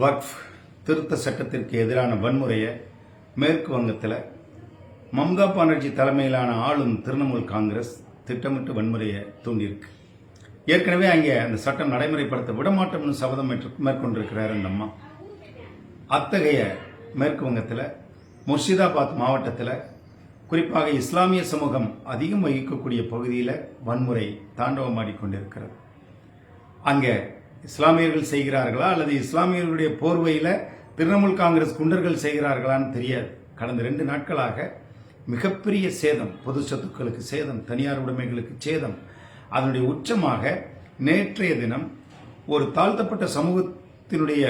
வக்ஃப் திருத்த சட்டத்திற்கு எதிரான வன்முறையை மேற்கு வங்கத்தில் மம்தா பானர்ஜி தலைமையிலான ஆளும் திரிணாமுல் காங்கிரஸ் திட்டமிட்டு வன்முறையை தூண்டியிருக்கு. ஏற்கனவே அங்கே அந்த சட்டம் நடைமுறைப்படுத்த விடமாட்டோம்னு சபதம் மேற்கொண்டிருக்கிறார் அந்த அம்மா. அத்தகைய மேற்கு வங்கத்தில் முர்ஷிதாபாத் மாவட்டத்தில் குறிப்பாக இஸ்லாமிய சமூகம் அதிகம் வகிக்கக்கூடிய பகுதியில் வன்முறை தாண்டவமாடிக்கொண்டிருக்கிறது அங்கே இஸ்லாமியர்கள் செய்கிறார்களா அல்லது இஸ்லாமியர்களுடைய போர்வையில் திரிணாமுல் காங்கிரஸ் குண்டர்கள் செய்கிறார்களான்னு தெரியாது. கடந்த ரெண்டு நாட்களாக மிகப்பெரிய சேதம் பொது சொத்துக்களுக்கு சேதம் தனியார் உடைமைகளுக்கு சேதம். அதனுடைய உச்சமாக நேற்றைய தினம் ஒரு தாழ்த்தப்பட்ட சமூகத்தினுடைய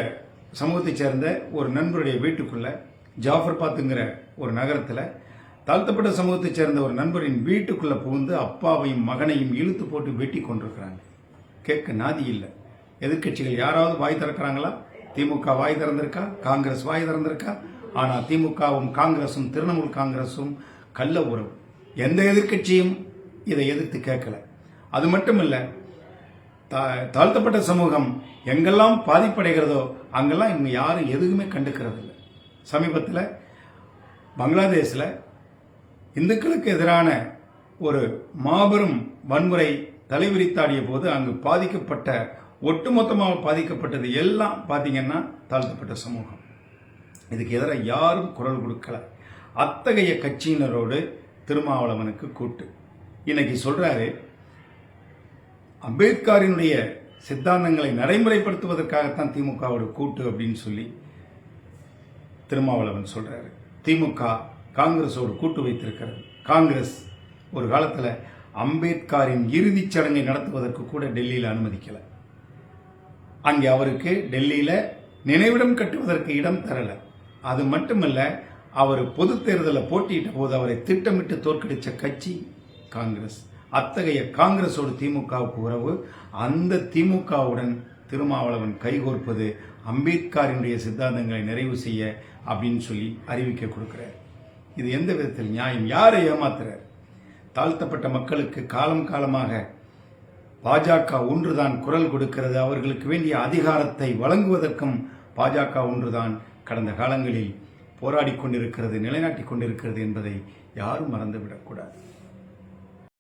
சமூகத்தைச் சேர்ந்த ஒரு நண்பருடைய வீட்டுக்குள்ள ஜாஃபர்பாத்துங்கிற ஒரு நகரத்தில் தாழ்த்தப்பட்ட சமூகத்தைச் சேர்ந்த ஒரு நண்பரின் வீட்டுக்குள்ளே புகுந்து அப்பாவையும் மகனையும் இழுத்து போட்டு வெட்டி கொண்டிருக்கிறாங்க. கேட்க நாதி இல்லை. எதிர்க்கட்சிகள் யாராவது வாய் திறக்கிறாங்களா? திமுக வாய் திறந்திருக்கா? காங்கிரஸ் வாய் திறந்திருக்கா? ஆனால் திமுகவும் காங்கிரஸும் திரிணாமுல் காங்கிரஸும் கள்ள உறவு. எந்த எதிர்க்கட்சியும் இதை எதிர்த்து கேட்கல. அது மட்டும் இல்லை தா- தாழ்த்தப்பட்ட சமூகம் எங்கெல்லாம் பாதிப்படைகிறதோ அங்கெல்லாம் இவங்க யாரும் எதுவுமே கண்டுக்கிறது இல்லை சமீபத்தில் பங்களாதேஷில் இந்துக்களுக்கு எதிரான ஒரு மாபெரும் வன்முறை தலைவிரித்தாடிய போது அங்கு பாதிக்கப்பட்ட ஒட்டுமொத்தமாக பாதிக்கப்பட்டது எல்லாம் பார்த்தீங்கன்னா தாழ்த்தப்பட்ட சமூகம். இதுக்கு எதிராக யாரும் குரல் கொடுக்கல. அத்தகைய கட்சியினரோடு திருமாவளவனுக்கு கூட்டு. இன்னைக்கு சொல்றாரு அம்பேத்கரினுடைய சித்தாந்தங்களை நடைமுறைப்படுத்துவதற்காகத்தான் திமுகவோட கூட்டு அப்படின்னு சொல்லி திருமாவளவன் சொல்றாரு. திமுக காங்கிரஸோடு கூட்டு வைத்திருக்கிறது. காங்கிரஸ் ஒரு காலத்தில் அம்பேத்கரின் இறுதிச் சடங்கை நடத்துவதற்கு கூட டெல்லியில் அனுமதிக்கலை. அங்கே அவருக்கு டெல்லியில் நினைவிடம் கட்டுவதற்கு இடம் தரல. அது மட்டுமல்ல அவர் பொது தேர்தலில் போட்டியிட்ட போது அவரை திட்டமிட்டு தோற்கடிச்ச கட்சி காங்கிரஸ். அத்தகைய காங்கிரஸோடு திமுகவுக்கு உறவு அந்த திமுகவுடன் திருமாவளவன் கைகோர்ப்பது அம்பேத்கரினுடைய சித்தாந்தங்களை நிறைவு செய்ய அப்படின்னு சொல்லி அறிவிக்க கொடுக்கிறார். இது எந்த விதத்தில் நியாயம்? யாரை ஏமாத்துறார்? தாழ்த்தப்பட்ட மக்களுக்கு காலம் காலமாக பாஜக ஒன்றுதான் குரல் கொடுக்கிறது. அவர்களுக்கு வேண்டிய அதிகாரத்தை வழங்குவதற்கும் பாஜக ஒன்றுதான் கடந்த காலங்களில் போராடி கொண்டிருக்கிறது நிலைநாட்டிக் கொண்டிருக்கிறது என்பதை யாரும் மறந்துவிடக்கூடாது